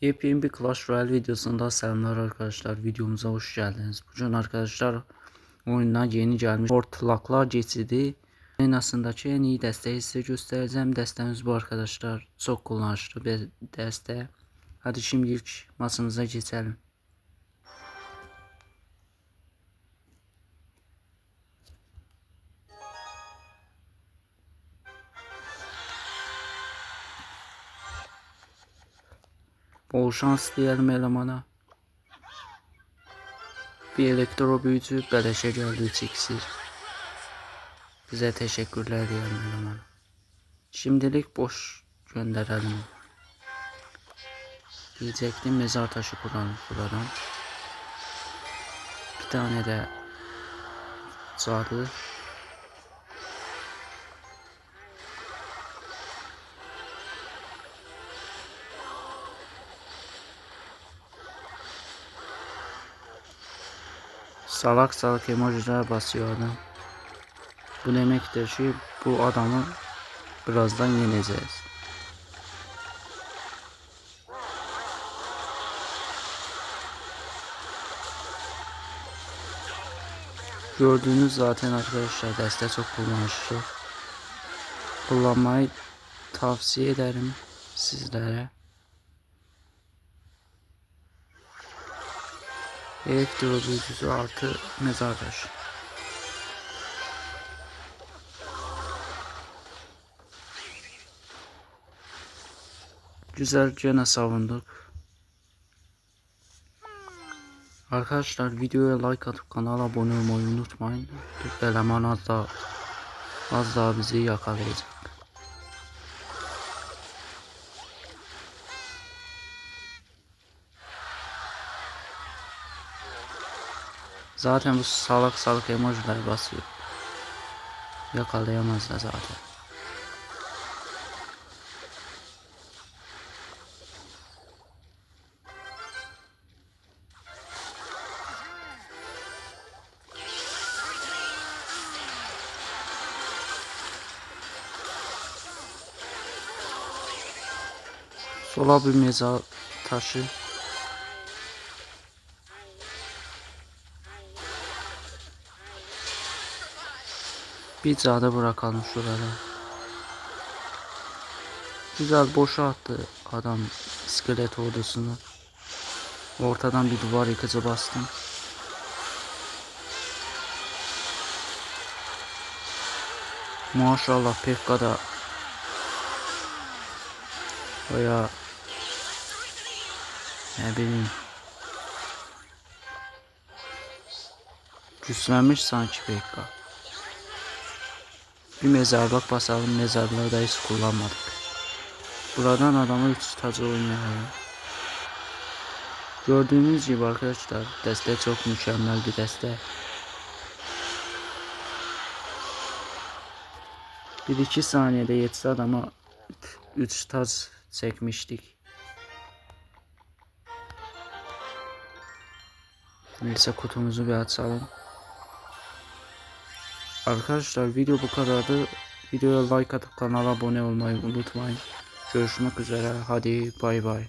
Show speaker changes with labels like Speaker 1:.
Speaker 1: Yepyeni bir Clash Royale videosunda selamlar arkadaşlar. Videomuza hoş geldiniz. Bugün arkadaşlar oyuna yeni gelmiş ortalaklar geçidi. Aslındaki en iyi desteği size göstereceğim. Destemiz bu arkadaşlar. Çok kullanışlı bir deste. Hadi şimdi ilk maçımıza geçelim. Bol şans diyelim elemana. Bir elektro büyücü beleşe geldi 3 iksir. Bize teşekkürler diyelim elemana. Şimdilik boş gönderelim. Diyecektim mezar taşı kullanır buradan. Bir tane de cadı. Salak salak emojiler basıyor adam. Bu demektir ki bu adamı birazdan yeneceğiz. Gördüğünüz zaten arkadaşlar deste çok kullanışlı. Kullanmayı tavsiye ederim sizlere. Elektro büyücüsü artı mezar taşı. Güzel gene savunduk. Arkadaşlar videoya like atıp kanala abone olmayı unutmayın. Eleman az daha, az daha bizi yakalayacak. Zaten bu salak salak emojiler basıyor. Yakalayamazlar zaten. Sola bir mezar taşı. Bir cadı bırakalım şurada. Güzel boşa attı adam iskelet ordusunu. Ortadan bir duvar yıkıcı bastım. Maşallah Pekka da Baya ne bileyim Güçlenmiş sanki Pekka. Bir mezarlık basalım mezarlığı da hiç kullanmadık. Buradan adamı 3 tacı oynayalım. Gördüğünüz gibi arkadaşlar deste çok mükemmel bir deste. Bir iki saniyede yetse adama 3 taç çekmiştik. Neyse kutumuzu bir açalım. Arkadaşlar video bu kadardı. Videoya like atıp kanala abone olmayı unutmayın. Görüşmek üzere. Hadi bay bay.